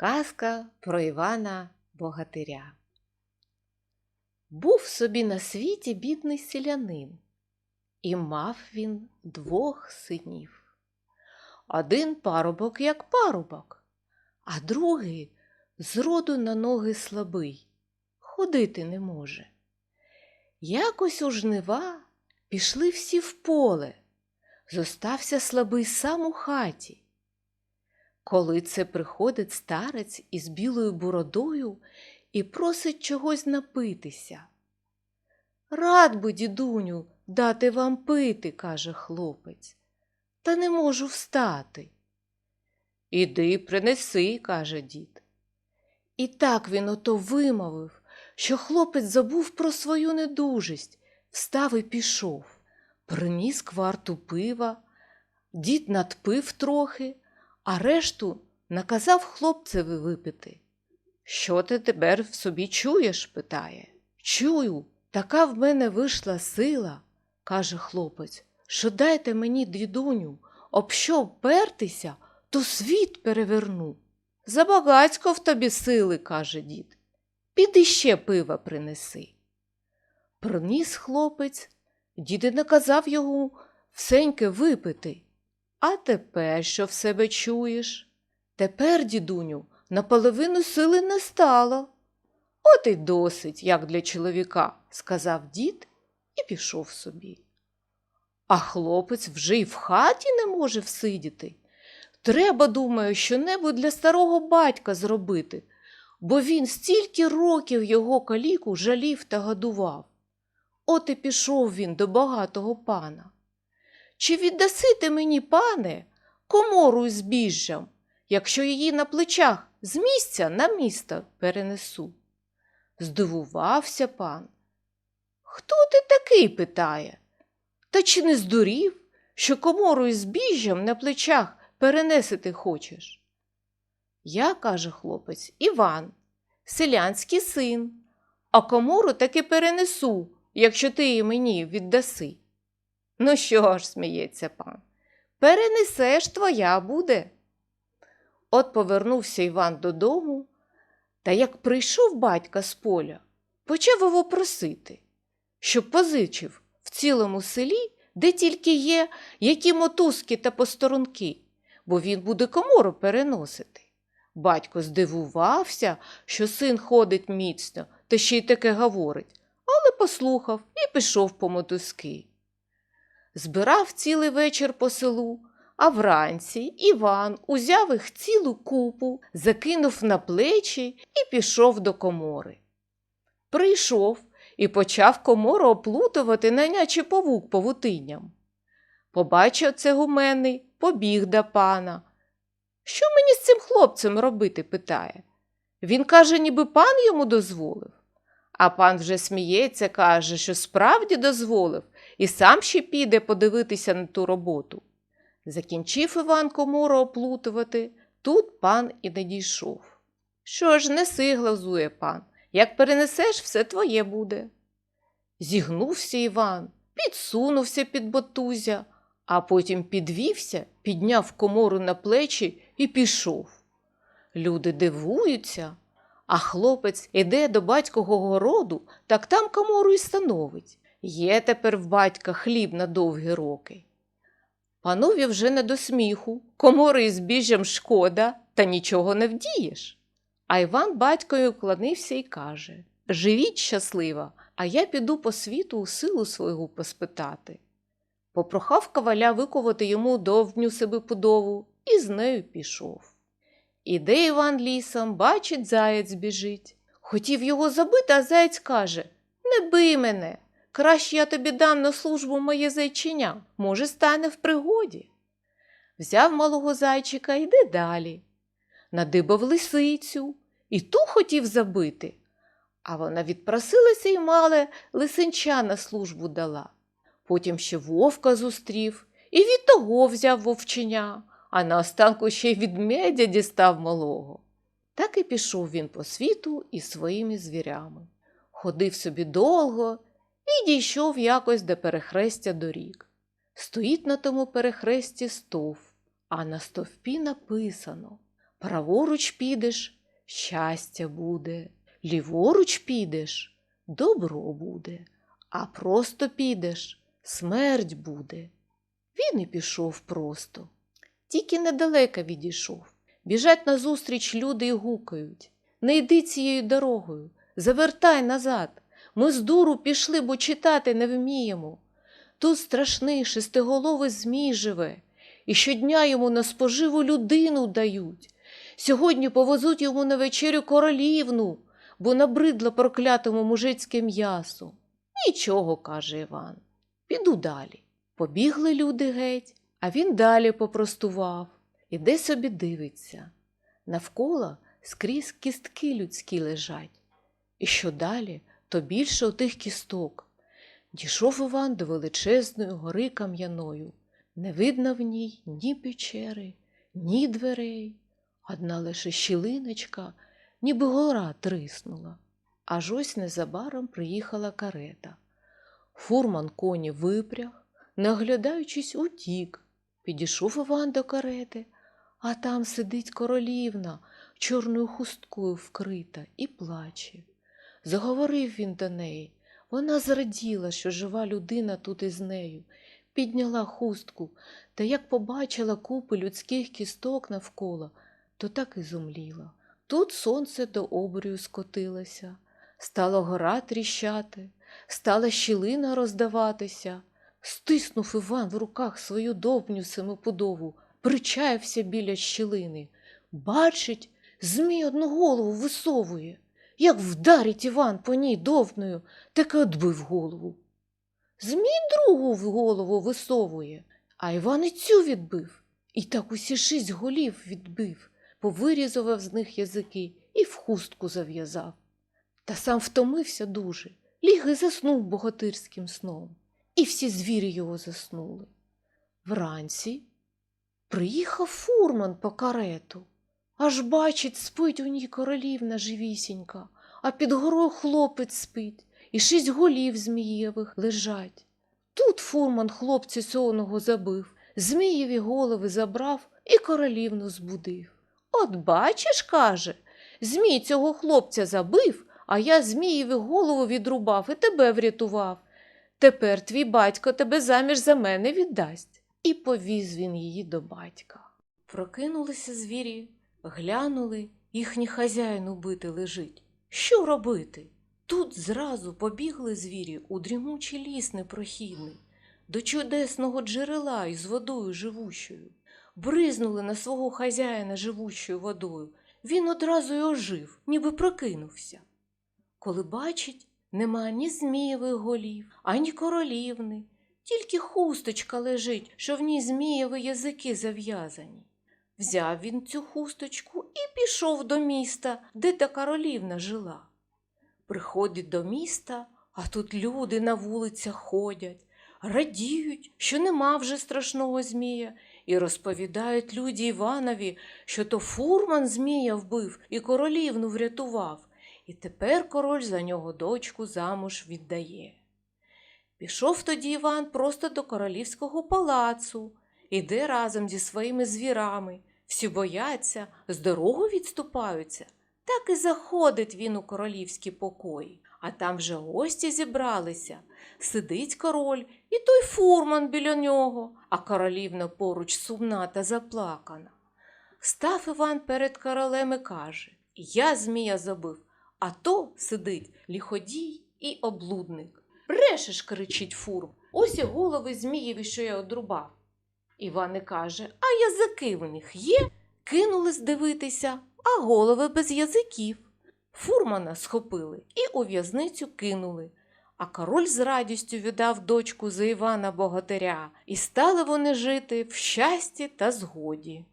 Казка про Івана Богатиря. Був собі на світі бідний селянин, і мав він двох синів. Один парубок, як парубок, а другий зроду на ноги слабий, ходити не може. Якось у жнива пішли всі в поле, зостався слабий сам у хаті. Коли це приходить старець із білою бородою і просить чогось напитися. Рад би, дідуню, дати вам пити, каже хлопець, та не можу встати. Іди принеси, каже дід. І так він ото вимовив, що хлопець забув про свою недужість, встав і пішов, приніс кварту пива, дід надпив трохи а решту наказав хлопцеві випити. Що ти тепер в собі чуєш? питає. Чую, така в мене вийшла сила, каже хлопець, що дайте мені, дідуню, об що пертися, то світ переверну. Забагацько в тобі сили, каже дід. Піди ще пива принеси. Приніс хлопець, дід і наказав його всеньке випити. А тепер що в себе чуєш? Тепер, дідуню, наполовину сили не стало. От і досить, як для чоловіка, сказав дід і пішов собі. А хлопець вже й в хаті не може всидіти. Треба, думаю, що-небудь для старого батька зробити, бо він стільки років його каліку жалів та годував. От і пішов він до багатого пана. Чи віддаси ти мені, пане, комору із збіжжям, якщо її на плечах з місця на місто перенесу? Здивувався пан. Хто ти такий? питає. Та чи не здурів, що комору із збіжжям на плечах перенесити хочеш? Я, каже хлопець, Іван, селянський син, а комору таки перенесу, якщо ти її мені віддаси. Ну що ж, сміється пан, перенесеш твоя буде. От повернувся Іван додому, та як прийшов батька з поля, почав його просити, щоб позичив в цілому селі, де тільки є які мотузки та посторонки, бо він буде комору переносити. Батько здивувався, що син ходить міцно та ще й таке говорить, але послухав і пішов по мотузки. Збирав цілий вечір по селу, а вранці Іван узяв їх цілу купу, закинув на плечі і пішов до комори. Прийшов і почав комору оплутувати, наче павук павутинням. Побачив це гуменний, побіг до пана. Що мені з цим хлопцем робити? питає. Він каже, ніби пан йому дозволив. А пан вже сміється, каже, що справді дозволив, і сам ще піде подивитися на ту роботу. Закінчив Іван комору оплутувати, тут пан і не дійшов. Що ж, неси, глазує пан, як перенесеш, все твоє буде. Зігнувся Іван, підсунувся під ботузя, а потім підвівся, підняв комору на плечі і пішов. Люди дивуються, а хлопець іде до батькового городу, так там комору й становить. Є тепер в батька хліб на довгі роки. Панові вже не до сміху, комори із біжжям шкода, та нічого не вдієш. А Іван батькою вклонився і каже Живіть щаслива, а я піду по світу у силу свого поспитати. Попрохав каваля викувати йому довню себе подову і з нею пішов. Іде Іван лісом, бачить, заєць біжить. Хотів його забити, а заєць каже Не бий мене. Краще я тобі дам на службу моє зайчиня, може, стане в пригоді. Взяв малого зайчика і йде далі. Надибав лисицю і ту хотів забити, а вона відпросилася і мале лисенча на службу дала. Потім ще вовка зустрів і від того взяв вовченя, а наостанку ще й від медя дістав малого. Так і пішов він по світу із своїми звірями. Ходив собі довго і дійшов якось до перехрестя доріг. Стоїть на тому перехресті стовп, а на стовпі написано Праворуч підеш щастя буде, ліворуч підеш добро буде, а просто підеш смерть буде. Він і пішов просто. Тільки недалеко відійшов. Біжать назустріч люди і гукають. Не йди цією дорогою, завертай назад. Ми з дуру пішли, бо читати не вміємо. Тут страшний шестиголовий змій живе, і щодня йому на споживу людину дають. Сьогодні повезуть йому на вечерю королівну, бо набридло проклятому мужицьке м'ясо. Нічого, каже Іван. Піду далі. Побігли люди геть, а він далі попростував, іде собі дивиться. Навколо скрізь кістки людські лежать. І що далі, то більше отих кісток. Дійшов Іван до величезної гори кам'яною. Не видно в ній ні печери, ні дверей. Одна лише щілиночка, ніби гора триснула. Аж ось незабаром приїхала карета. Фурман коні випряг, не оглядаючись, утік. Підійшов Іван до карети, а там сидить королівна, чорною хусткою вкрита, і плаче. Заговорив він до неї. Вона зраділа, що жива людина тут із нею, підняла хустку, та як побачила купи людських кісток навколо, то так і зумліла. Тут сонце до обрію скотилося, стала гора тріщати, стала щілина роздаватися. Стиснув Іван в руках свою довбню семипудову, причаявся біля щілини. Бачить, змій одну голову висовує. Як вдарить Іван по ній довбною, так і отбив голову. Змій другу в голову висовує, а Іван і цю відбив. І так усі шість голів відбив, повирізував з них язики і в хустку зав'язав. Та сам втомився дуже, ліг і заснув богатирським сном, і всі звірі його заснули. Вранці приїхав фурман по карету. Аж бачить, спить у ній королівна живісінька, а під горою хлопець спить, і шість голів змієвих лежать. Тут фурман хлопця соного забив, змієві голови забрав і королівну збудив. От бачиш, каже, змій цього хлопця забив, а я змієві голову відрубав і тебе врятував. Тепер твій батько тебе заміж за мене віддасть. І повіз він її до батька. Прокинулися звірі, глянули, їхній хазяїн убити лежить. Що робити? Тут зразу побігли звірі у дрімучий ліс непрохідний, до чудесного джерела із водою живущою. Бризнули на свого хазяїна живущою водою. Він одразу й ожив, ніби прокинувся. Коли бачить, нема ні змієвих голів, ані королівни, тільки хусточка лежить, що в ній змієві язики зав'язані. Взяв він цю хусточку і пішов до міста, де та королівна жила. Приходить до міста, а тут люди на вулицях ходять, радіють, що нема вже страшного змія, і розповідають люди Іванові, що то фурман змія вбив і королівну врятував, і тепер король за нього дочку замуж віддає. Пішов тоді Іван просто до королівського палацу, іде разом зі своїми звірами, всі бояться, з дорогу відступаються. Так і заходить він у королівські покої, а там вже гості зібралися. Сидить король і той фурман біля нього, а королівна поруч сумна та заплакана. Став Іван перед королем і каже Я змія забив, а то сидить ліходій і облудник. Брешеш, кричить фурм, ось і голови змієві, що я одрубав. Іван і каже А язики в них є? Кинулись дивитися, а голови без язиків. Фурмана схопили і у в'язницю кинули. А король з радістю віддав дочку за Івана Богатиря, і стали вони жити в щасті та згоді.